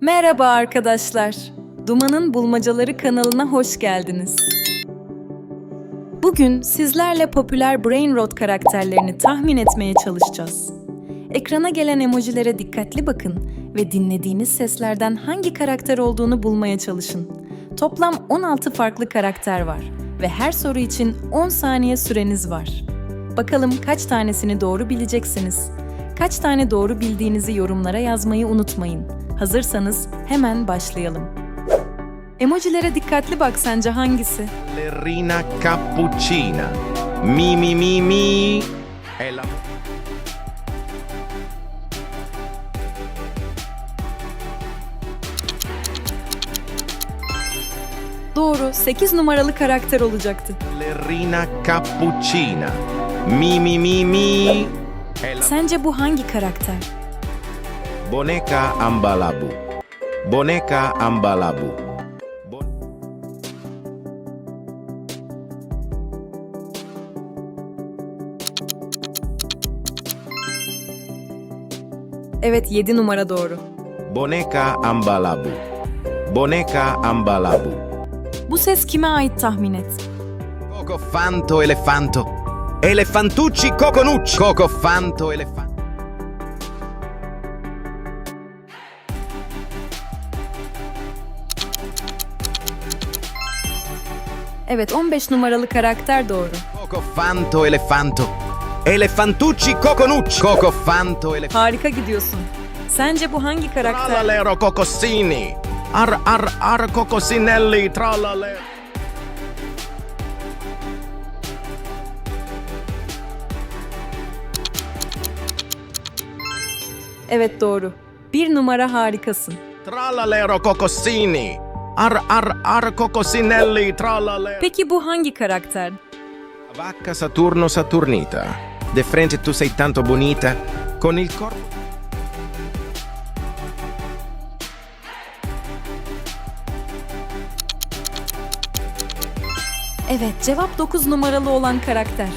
Merhaba arkadaşlar. Duman'ın Bulmacaları kanalına hoş geldiniz. Bugün sizlerle popüler Brain Rot karakterlerini tahmin etmeye çalışacağız. Ekrana gelen emojilere dikkatli bakın ve dinlediğiniz seslerden hangi karakter olduğunu bulmaya çalışın. Toplam 16 farklı karakter var ve her soru için 10 saniye süreniz var. Bakalım kaç tanesini doğru bileceksiniz. Kaç tane doğru bildiğinizi yorumlara yazmayı unutmayın. Hazırsanız hemen başlayalım. Emojilere dikkatli bak sence hangisi? Ballerina cappuccina. Mi mi mi mi. È la... Doğru, 8 numaralı karakter olacaktı. Ballerina cappuccina. Mi mi mi mi. È la... Sence bu hangi karakter? Boneca ambalabu. Boneca ambalabu. Evet, 7 numara doğru. Boneca ambalabu. Boneca ambalabu. Bu ses kime ait tahmin et. Coco fanto elefanto. Elefantucci coconucci. Coco fanto elefanto. Evet, 15 numaralı karakter doğru. Coco fanto elefanto. Elefantucci coconucci. Coco fanto elefanto. Harika gidiyorsun. Sence bu hangi karakter? Tralalero cocossini. Ar ar ar cocossinelli. Tralalero. Evet doğru. Bir numara harikasın. Tralalero cocossini. Ar ar ar cocossinelli. Tralalero. Peki bu hangi karakter? Vacca Saturno Saturnita. De frente tu sei tanto bonita. Con il corpo. Evet, cevap 9 numaralı olan karakter.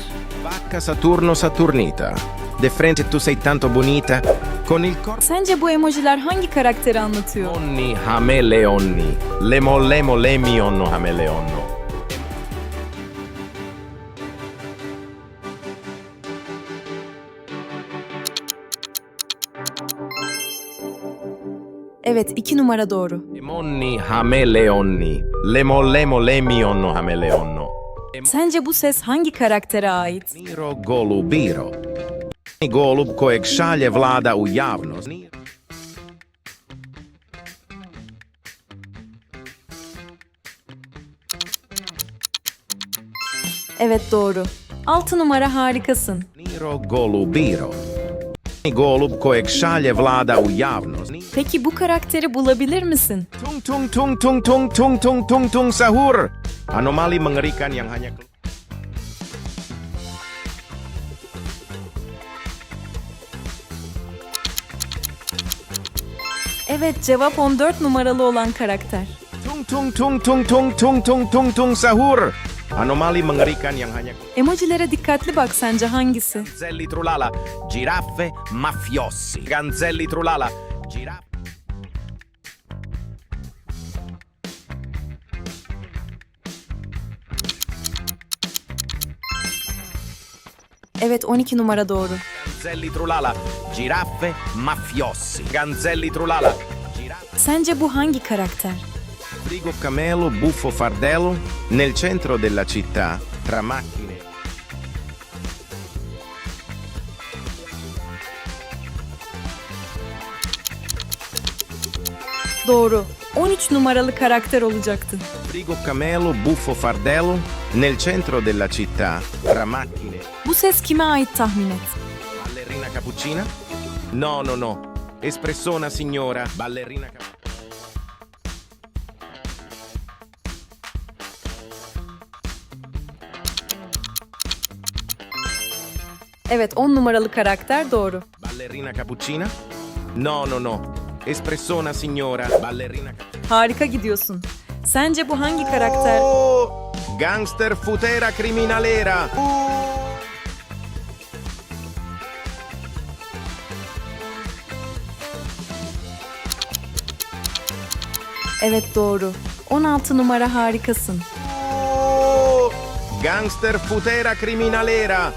Vacca Saturno Saturnita. De frente tu sei tanto bonita. Con il corpo. Sence bu emojiler hangi karakteri anlatıyor? Onni hameleonni. Lemo lemo lemionno hameleonno. Evet, 2 numara doğru. Lemonni hameleonni. Lemo lemo lemionno hameleonno. Sence bu ses hangi karaktere ait? Miro golubiro. Golub kojeg šalje vlada u javnost. Evet doğru. 6 numara harikasın. Miro golubiro. Golub kojeg šalje vlada u javnost. Peki bu karakteri bulabilir misin? Tung tung tung tung tung tung tung tung tung sahur. Anomali mengerikan yang hanya Evet cevap 14 numaralı olan karakter. tung tung tung tung tung tung tung tung tung sahur. Anomali mengerikan yang hanya Emojilere dikkatli bak sence hangisi? Ganzelli trulala, giraffe mafiosi. Ganzelli trulala, giraffe. Evet 12 numara doğru. Ganzelli trulala, giraffe mafiosi. Ganzelli trulala. Sence bu hangi karakter? Frigo camelo, buffo fardello, nel centro della città, tra macchine. Doğru. 13 numaralı karakter olacaktı. Frigo camelo, buffo fardello, nel centro della città, tra macchine. Bu ses kime ait tahmin et. Ballerina cappuccina? No, no, no. Espressona signora, ballerina cappuccina. Evet 10 numaralı karakter doğru. Ballerina cappuccina? No, no, no. Espressona signora, ballerina. Harika gidiyorsun. Sence bu hangi karakter? Oh, gangster futera criminalera. Evet doğru. 16 numara harikasın. Gangster futera criminalera.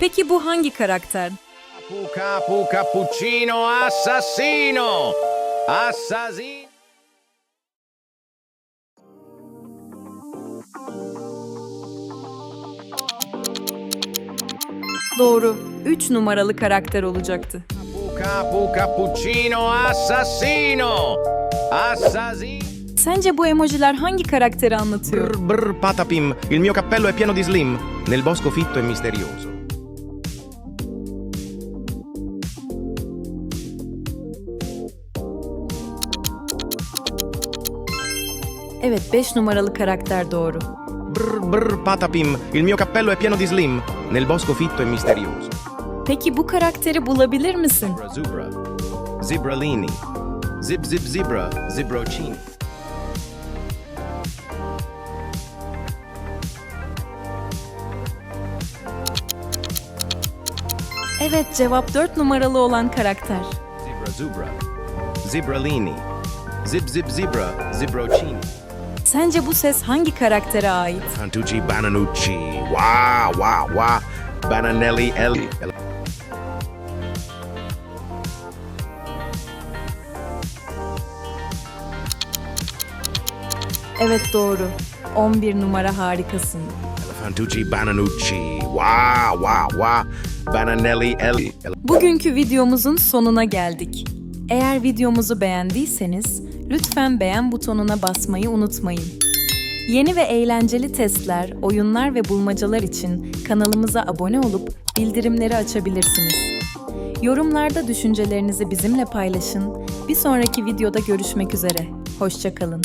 Peki bu hangi karakter? Capu capu cappuccino assassino. Assassino. Doğru. 3 numaralı karakter olacaktı. Capu capu cappuccino assassino. Assassino. Sence bu emojiler hangi karakteri anlatıyor? Brr brr patapim, il mio cappello è pieno di slim. Nel bosco fitto e misterioso. Evet 5 numaralı karakter doğru. Brr brr patapim, il mio cappello è pieno di slim. Nel bosco fitto e misterioso. Peki bu karakteri bulabilir misin? Zubra. Zibralini. Zib zib zebra. Zibrocini. Evet cevap 4 numaralı olan karakter. Zebra zubra. Zibralini. Zib zib zebra. Zibrocini. Sence bu ses hangi karaktere ait? Fantucci Bananucci. Wah wah wah. Bananelli Elli. Evet doğru. 11 numara harikasın. Elefantucci Bananucci. Wah wah wah. Bananelli Elli. Bugünkü videomuzun sonuna geldik. Eğer videomuzu beğendiyseniz lütfen beğen butonuna basmayı unutmayın. Yeni ve eğlenceli testler, oyunlar ve bulmacalar için kanalımıza abone olup bildirimleri açabilirsiniz. Yorumlarda düşüncelerinizi bizimle paylaşın. Bir sonraki videoda görüşmek üzere. Hoşçakalın.